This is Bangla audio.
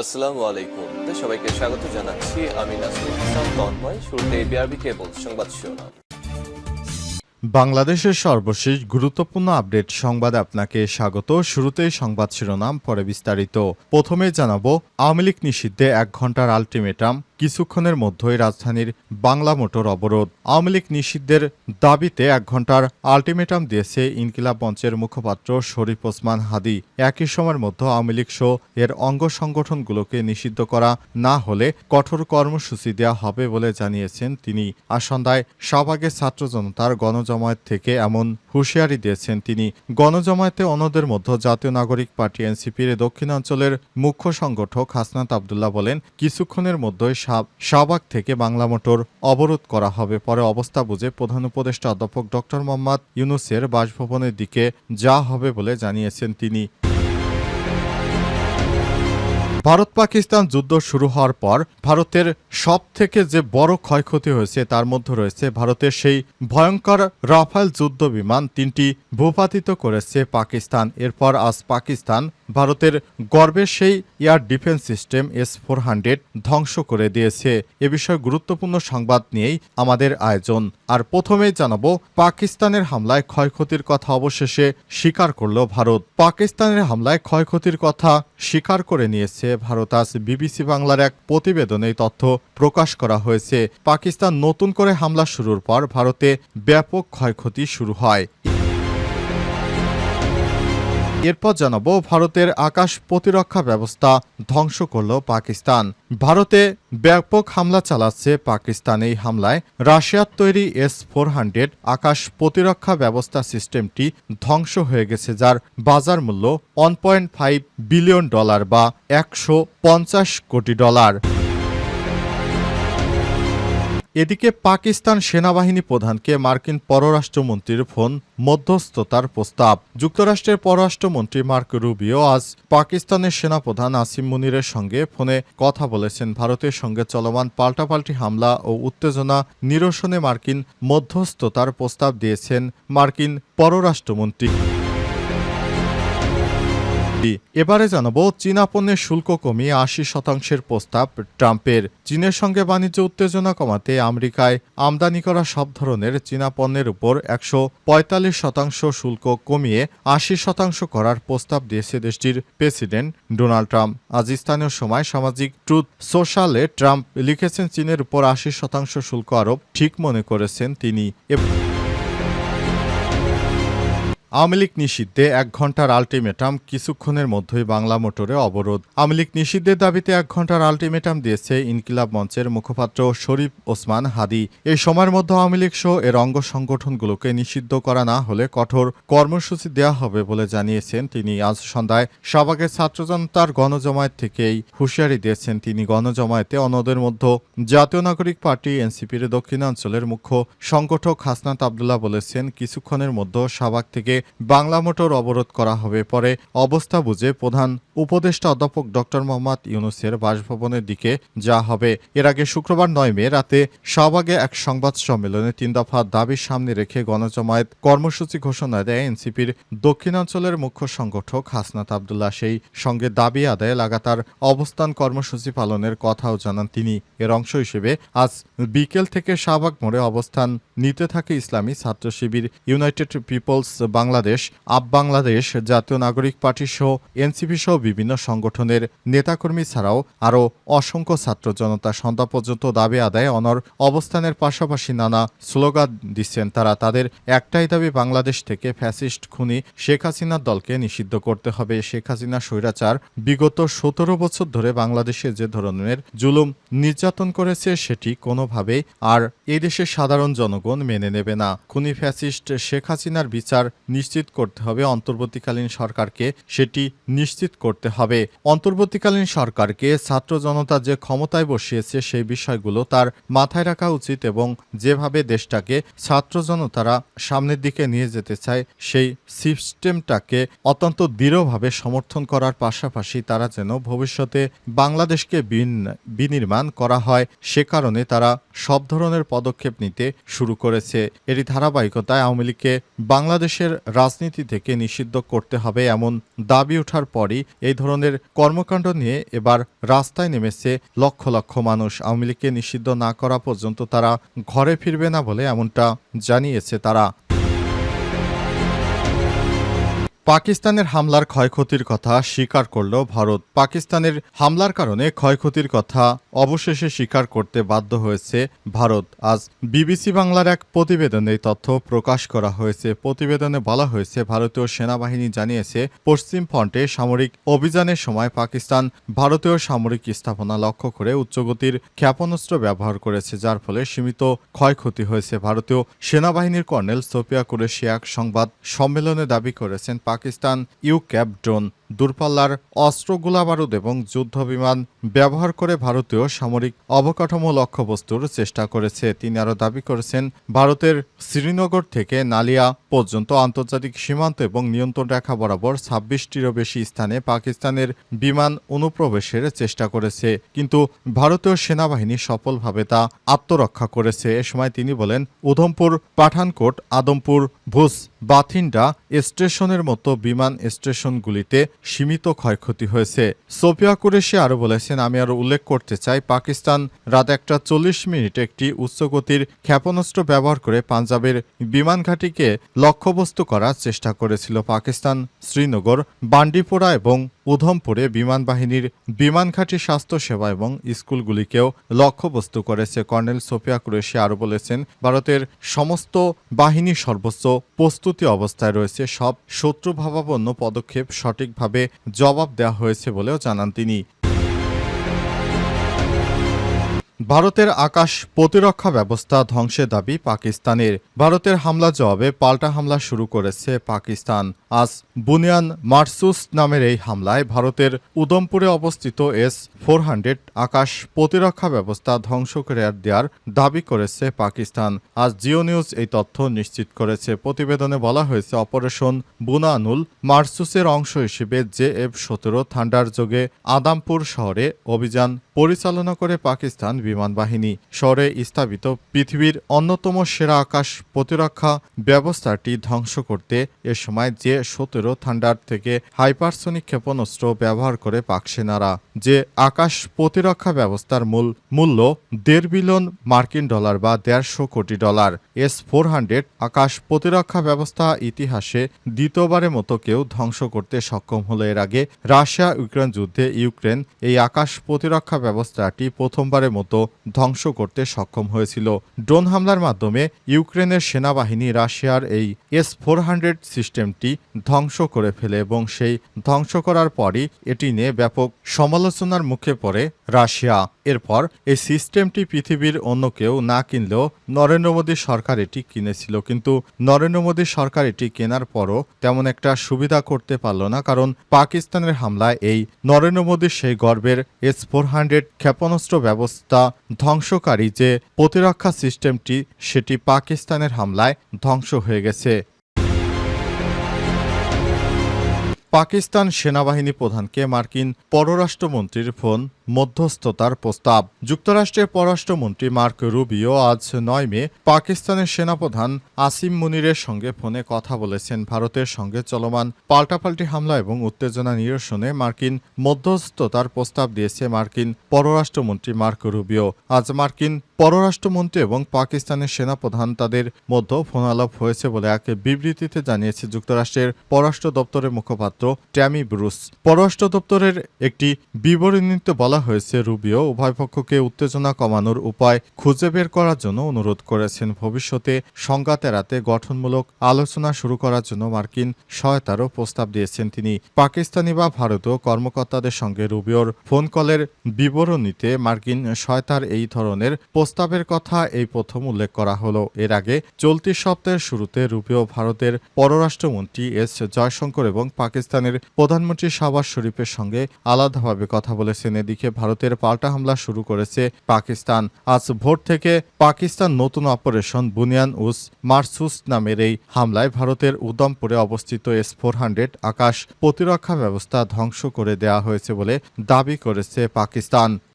আসসালামু আলাইকুম। সবাইকে স্বাগত জানাচ্ছি। আমি হাসান তন্ময়। শুরুতে বিআরবি কেবল সংবাদ শিরোনাম। বাংলাদেশের সর্বশেষ গুরুত্বপূর্ণ আপডেট সংবাদে আপনাকে স্বাগত। শুরুতেই সংবাদ শিরোনাম, পরে বিস্তারিত। প্রথমে জানাব, আওয়ামী লীগ নিষিদ্ধে এক ঘণ্টার আলটিমেটাম। কিছুক্ষণের মধ্যেই রাজধানীর বাংলা মোটর অবরোধ। আওয়ামী লীগ নিষিদ্ধের দাবিতে এক ঘণ্টার আলটিমেটাম দিয়েছে ইনকিলাব মঞ্চের মুখপাত্র শরীফ ওসমান হাদি। একই সময়ের মধ্যে আওয়ামী লীগ সহ এর অঙ্গ সংগঠনগুলোকে নিষিদ্ধ করা না হলে কঠোর কর্মসূচি দেওয়া হবে বলে জানিয়েছেন তিনি। আর সন্ধ্যায় শাহবাগে ছাত্র জনতার গণজমায়েত থেকে এমন হুঁশিয়ারি দিয়েছেন তিনি। গণজমায়েতে অন্যদের মধ্যে জাতীয় নাগরিক পার্টি এনসিপির দক্ষিণাঞ্চলের মুখ্য সংগঠক হাসনাত আবদুল্লাহ বলেন, কিছুক্ষণের মধ্যেই শাহ- শাহবাগ থেকে বাংলা মোটর অবরোধ করা হবে। পরে অবস্থা বুঝে প্রধান উপদেষ্টা অধ্যাপক ডক্টর মোহাম্মদ ইউনুসের বাসভবনের দিকে যা হবে বলে জানিয়েছেন তিনি। ভারত পাকিস্তান যুদ্ধ শুরু হওয়ার পর ভারতের সব থেকে যে বড় ক্ষয়ক্ষতি হয়েছে, তার মধ্যে রয়েছে ভারতের সেই ভয়ঙ্কর রাফাল যুদ্ধ বিমান তিনটি ভূপাতিত করেছে পাকিস্তান। এরপর আজ পাকিস্তান ভারতের গর্বের সেই air defence system S four hundred ধ্বংস করে দিয়েছে। এ বিষয়ে গুরুত্বপূর্ণ সংবাদ নিয়েই আমাদের আয়োজন। আর প্রথমেই জানাব, পাকিস্তানের হামলায় ক্ষয়ক্ষতির কথা অবশেষে স্বীকার করল ভারত। পাকিস্তানের হামলায় ক্ষয়ক্ষতির কথা স্বীকার করে নিয়েছে ভারত। আজ বিবিসি বাংলার এক প্রতিবেদনে তথ্য প্রকাশ করা হয়েছে। পাকিস্তান নতুন করে হামলা শুরুর পর ভারতে ব্যাপক ক্ষয়ক্ষতি শুরু হয়। এরপর জানাব, ভারতের আকাশ প্রতিরক্ষা ব্যবস্থা ধ্বংস করল পাকিস্তান। ভারতে ব্যাপক হামলা চালাচ্ছে পাকিস্তান। এই হামলায় রাশিয়ার তৈরি এস ফোর হান্ড্রেড আকাশ প্রতিরক্ষা ব্যবস্থা সিস্টেমটি ধ্বংস হয়ে গেছে, যার বাজার মূল্য one point five billion dollar বা একশো পঞ্চাশ কোটি ডলার এদিকে পাকিস্তান সেনাবাহিনী প্রধানকে মার্কিন পররাষ্ট্রমন্ত্রীর ফোন, মধ্যস্থতার প্রস্তাব। যুক্তরাষ্ট্রের পররাষ্ট্রমন্ত্রী মার্ক রুবিও আজ পাকিস্তানের সেনাপ্রধান আসিম মুনিরের সঙ্গে ফোনে কথা বলেছেন। ভারতের সঙ্গে চলমান পাল্টাপাল্টি হামলা ও উত্তেজনা নিরসনে মার্কিন মধ্যস্থতার প্রস্তাব দিয়েছেন মার্কিন পররাষ্ট্রমন্ত্রী। এবারে জানাব, চীনা পণ্যের শুল্ক কমিয়ে আশি শতাংশের প্রস্তাব ট্রাম্পের। চীনের সঙ্গে বাণিজ্য উত্তেজনা কমাতে আমেরিকায় আমদানি করা সব ধরনের চীনা পণ্যের উপর একশো পঁয়তাল্লিশ শতাংশ শুল্ক কমিয়ে আশি শতাংশ করার প্রস্তাব দিয়েছে দেশটির প্রেসিডেন্ট ডোনাল্ড ট্রাম্প। আজ স্থানীয় সময় সামাজিক ট্রুথ সোশ্যালে ট্রাম্প লিখেছেন, চীনের উপর আশি শতাংশ শুল্ক আরোপ ঠিক মনে করেছেন তিনি। এব- আওয়ামী লীগ নিষিদ্ধে এক ঘণ্টার আলটিমেটাম কিছুক্ষণের মধ্যেই বাংলা মোটরে অবরোধ। আওয়ামী লীগ নিষিদ্ধের দাবিতে এক ঘণ্টার আলটিমেটাম দিয়েছে ইনকিলাব মঞ্চের মুখপাত্র শরীফ ওসমান হাদি। এই সময়ের মধ্যে আওয়ামী লীগ সহ এর অঙ্গ সংগঠনগুলোকে নিষিদ্ধ করা না হলে কঠোর কর্মসূচি দেওয়া হবে বলে জানিয়েছেন তিনি। আজ সন্ধ্যায় শাহবাগের ছাত্র জনতার গণজমায়েত থেকেই হুঁশিয়ারি দিয়েছেন তিনি। গণজমায়েতে অন্যদের মধ্যে জাতীয় নাগরিক পার্টি, এনসিপির দক্ষিণাঞ্চলের মুখ্য সংগঠক হাসনাত আবদুল্লাহ বলেছেন, কিছুক্ষণের মধ্যে শাহবাগ থেকে বাংলা মোটর অবরোধ করা হবে। পরে অবস্থা বুঝে প্রধান উপদেষ্টা অধ্যাপক ডক্টর মোহাম্মদ ইউনুসের বাসভবনের দিকে যা হবে। এর আগে শুক্রবার নয় মে রাতে শাহবাগে এক সংবাদ সম্মেলনে তিন দফা দাবির সামনে রেখে গণজমায়েত কর্মসূচি ঘোষণা দেয় এনসিপির দক্ষিণাঞ্চলের মুখ্য সংগঠক হাসনাত আবদুল্লাহ। সেই সঙ্গে দাবি আদায়ে লাগাতার অবস্থান কর্মসূচি পালনের কথাও জানান তিনি। এর অংশ হিসেবে আজ বিকেল থেকে শাহবাগ মোড়ে অবস্থান নিতে থাকে Islami Chhatra Shibir United People's Bangladesh, Aap Bangladesh, Jatiya Nagorik party সহ এনসিপি সহ বিভিন্ন সংগঠনের নেতাকর্মী ছাড়াও আরও অসংখ্য ছাত্র জনতা সন্ধ্যা পর্যন্ত দাবি আদায় অনর অবস্থানের পাশাপাশি নানা স্লোগান দিচ্ছেন তারা। তাদের একটাই দাবি, বাংলাদেশ থেকে ফ্যাসিস্ট খুনি শেখ হাসিনার দলকে নিষিদ্ধ করতে হবে। শেখ হাসিনা স্বৈরাচার বিগত সতেরো বছর ধরে বাংলাদেশে যে ধরনের জুলুম নির্যাতন করেছে, সেটি কোনোভাবে আর এদেশের সাধারণ জনগণ মেনে নেবে না। খুনি ফ্যাসিস্ট শেখ হাসিনার বিচার নিশ্চিত করতে হবে, অন্তর্বর্তীকালীন সরকারকে সেটি নিশ্চিত করতে হবে। অন্তর্বর্তীকালীন সরকারকে ছাত্র জনতা যে ক্ষমতায় বসিয়েছে সেই বিষয়গুলো তার মাথায় রাখা উচিত এবং যেভাবে দেশটাকে ছাত্র জনতারা সামনের দিকে নিয়ে যেতে চায়, সেই সিস্টেমটাকে অত্যন্ত দৃঢ়ভাবে সমর্থন করার পাশাপাশি তারা যেন ভবিষ্যতে বাংলাদেশকে বিন- বিনির্মাণ করা হয়, সে কারণে তারা সব ধরনের পদক্ষেপ নিতে শুরু করেছে। এরই ধারাবাহিকতায় আওয়ামী লীগকে বাংলাদেশের রাজনীতি থেকে নিষিদ্ধ করতে হবে এমন দাবি ওঠার পরই এই ধরনের কর্মকাণ্ড নিয়ে এবার রাস্তায় নেমেছে লক্ষ লক্ষ মানুষ। আওয়ামী লীগকে নিষিদ্ধ না করা পর্যন্ত তারা ঘরে ফিরবে না বলে এমনটা জানিয়েছে তারা। পাকিস্তানের হামলার ক্ষয়ক্ষতির কথা স্বীকার করল ভারত। পাকিস্তানের হামলার কারণে ক্ষয়ক্ষতির কথা অবশেষে স্বীকার করতে বাধ্য হয়েছে ভারত। আজ বিবিসি বাংলার এক প্রতিবেদনে তথ্য প্রকাশ করা হয়েছে। প্রতিবেদনে বলা হয়েছে, ভারতীয় সেনাবাহিনী জানিয়েছে, পশ্চিম ফ্রন্টে সামরিক অভিযানের সময় পাকিস্তান ভারতীয় সামরিক স্থাপনা লক্ষ্য করে উচ্চগতির ক্ষেপণাস্ত্র ব্যবহার করেছে, যার ফলে সীমিত ক্ষয়ক্ষতি হয়েছে। ভারতীয় সেনাবাহিনীর কর্নেল সোফিয়া কুরেশি এক সংবাদ সম্মেলনে দাবি করেছেন পাকিস্তান ইউক্যাপ ড্রোন। দূরপাল্লার অস্ত্র গোলাবারুদ এবং যুদ্ধ বিমান ব্যবহার করে ভারতীয় সামরিক অবকাঠামো লক্ষ্যবস্তুর চেষ্টা করেছে। তিনি আরও দাবি করেছেন, ভারতের শ্রীনগর থেকে নালিয়া পর্যন্ত আন্তর্জাতিক সীমান্ত এবং নিয়ন্ত্রণ রেখা বরাবর ছাব্বিশটিরও বেশি স্থানে পাকিস্তানের বিমান অনুপ্রবেশের চেষ্টা করেছে। কিন্তু ভারতীয় সেনাবাহিনী সফলভাবে তা আত্মরক্ষা করেছে। এ সময় তিনি বলেন, উধমপুর, পাঠানকোট, আদমপুর, ভুজ বাথিন্ডা স্টেশনের মতো বিমান স্টেশনগুলিতে সীমিত ক্ষয়ক্ষতি হয়েছে। সোফিয়া কুরেশি আরও বলেছেন, আমি আরও উল্লেখ করতে চাই, পাকিস্তান রাত একটা চল্লিশ মিনিট একটি উচ্চগতির ক্ষেপণাস্ত্র ব্যবহার করে পাঞ্জাবের বিমান ঘাঁটিকে লক্ষ্যবস্তু করার চেষ্টা করেছিল পাকিস্তান শ্রীনগর, বান্ডিপোরা এবং উধমপুরে বিমান বাহিনীর বিমান ঘাঁটি স্বাস্থ্যসেবা এবং স্কুলগুলিকেও লক্ষ্যবস্তু করেছে। কর্নেল সোফিয়া কুরেশি আরও বলেছেন, ভারতের সমস্ত বাহিনী সর্বোচ্চ প্রস্তুতি অবস্থায় রয়েছে। সব শত্রুভাবাপন্ন পদক্ষেপ সঠিকভাবে জবাব দেওয়া হয়েছে বলেও জানান তিনি। ভারতের আকাশ প্রতিরক্ষা ব্যবস্থা ধ্বংসের দাবি পাকিস্তানের। ভারতের হামলা জবাবে পাল্টা হামলা শুরু করেছে পাকিস্তান। আজ বুনিয়ান মার্সুস নামের এই হামলায় ভারতের উদমপুরে অবস্থিত এস ফোর হান্ড্রেড আকাশ প্রতিরক্ষা ব্যবস্থা ধ্বংস করে দেওয়ার দাবি করেছে পাকিস্তান। আজ জিও নিউজ এই তথ্য নিশ্চিত করেছে। প্রতিবেদনে বলা হয়েছে, অপারেশন বুনানুল মার্সুসের অংশ হিসেবে জে এফ সতেরো থান্ডার যোগে আদামপুর শহরে অভিযান পরিচালনা করে পাকিস্তান বিমান বাহিনী। শহরে স্থাপিত পৃথিবীর অন্যতম সেরা আকাশ প্রতিরক্ষা ব্যবস্থাটি ধ্বংস করতে এ সময় যে সতেরো থান্ডার থেকে হাইপারসনিক ক্ষেপণাস্ত্র ব্যবহার করে পাক সেনারা যে আকাশ প্রতিরক্ষা ব্যবস্থার মূল মূল্য দেড় বিলিয়ন মার্কিন ডলার বা দেড়শো crore dollar. S four hundred আকাশ প্রতিরক্ষা ব্যবস্থা ইতিহাসে দ্বিতীয়বারের মতো কেউ ধ্বংস করতে সক্ষম হলো এর আগে। রাশিয়া ইউক্রেন যুদ্ধে ইউক্রেন এই আকাশ প্রতিরক্ষা ব্যবস্থাটি প্রথমবারের মতো ধ্বংস করতে সক্ষম হয়েছিল। ড্রোন হামলার মাধ্যমে ইউক্রেনের সেনাবাহিনী রাশিয়ার এই এস ফোর হান্ড্রেড সিস্টেমটি ধ্বংস করে ফেলে এবং সেই ধ্বংস করার পরই এটি নিয়ে ব্যাপক সমালোচনার মুখে পড়ে রাশিয়া। এরপর এই সিস্টেমটি পৃথিবীর অন্য কেউ না কিনলেও নরেন্দ্র মোদী সরকার এটি কিনেছিল। কিন্তু নরেন্দ্র মোদী সরকার এটি কেনার পরও তেমন একটা সুবিধা করতে পারল না কারণ পাকিস্তানের হামলায় এই নরেন্দ্র মোদীর সেই গর্বের এস ফোর হান্ড্রেড ক্ষেপণাস্ত্র ব্যবস্থা ধ্বংসকারী যে প্রতিরক্ষা সিস্টেমটি সেটি পাকিস্তানের হামলায় ধ্বংস হয়ে গেছে। পাকিস্তান সেনাবাহিনী প্রধানকে মার্কিন পররাষ্ট্রমন্ত্রীর ফোন। মধ্যস্থতার প্রস্তাব। যুক্তরাষ্ট্রের পররাষ্ট্রমন্ত্রী মার্ক রুবিও আজ নয় মে পাকিস্তানের সেনাপ্রধান আসিম মুনিরের সঙ্গে ফোনে কথা বলেছেন। ভারতের সঙ্গে চলমান পাল্টাপাল্টি হামলা এবং উত্তেজনা নিরসনে মার্কিন মধ্যস্থতার প্রস্তাব দিয়েছে মার্কিন পররাষ্ট্রমন্ত্রী মার্ক রুবিও। আজ মার্কিন পররাষ্ট্রমন্ত্রী এবং পাকিস্তানের সেনাপ্রধান তাদের মধ্যে ফোনালাপ হয়েছে বলে এক বিবৃতিতে জানিয়েছে যুক্তরাষ্ট্রের পররাষ্ট্র দপ্তরের মুখপাত্র ট্যামি ব্রুস। পররাষ্ট্র দপ্তরের একটি বিবরণীতে বলা হয়েছে রুবিও, উভয় পক্ষকে উত্তেজনা কমানোর উপায় খুঁজে বের করার জন্য অনুরোধ করেছেন। ভবিষ্যতে সংঘাত এড়াতে গঠনমূলক আলোচনা শুরু করার জন্য মার্কিন সহায়তারও প্রস্তাব দিয়েছেন তিনি। পাকিস্তানি বা ভারতীয় কর্মকর্তাদের সঙ্গে রুবিওর ফোন কলের বিবরণীতে মার্কিন সহায়তার এই ধরনের প্রস্তাবের কথা এই প্রথম উল্লেখ করা হলো। এর আগে চলতি সপ্তাহের শুরুতে রুবিও ভারতের পররাষ্ট্রমন্ত্রী এস জয়শঙ্কর এবং পাকিস্তানের প্রধানমন্ত্রী শাহবাজ শরীফের সঙ্গে আলাদাভাবে কথা বলেছেন। এদিকে ভারতের পাল্টা হামলা শুরু করেছে পাকিস্তান। আজ ভোর থেকে পাকিস্তান নতুন অপারেশন বুনিয়ান উস মার্সুস নামের এই হামলায় ভারতের উদমপুরে অবস্থিত এস ফোর হান্ড্রেড আকাশ প্রতিরক্ষা ব্যবস্থা ধ্বংস করে দেয়া হয়েছে বলে দাবি করেছে পাকিস্তান।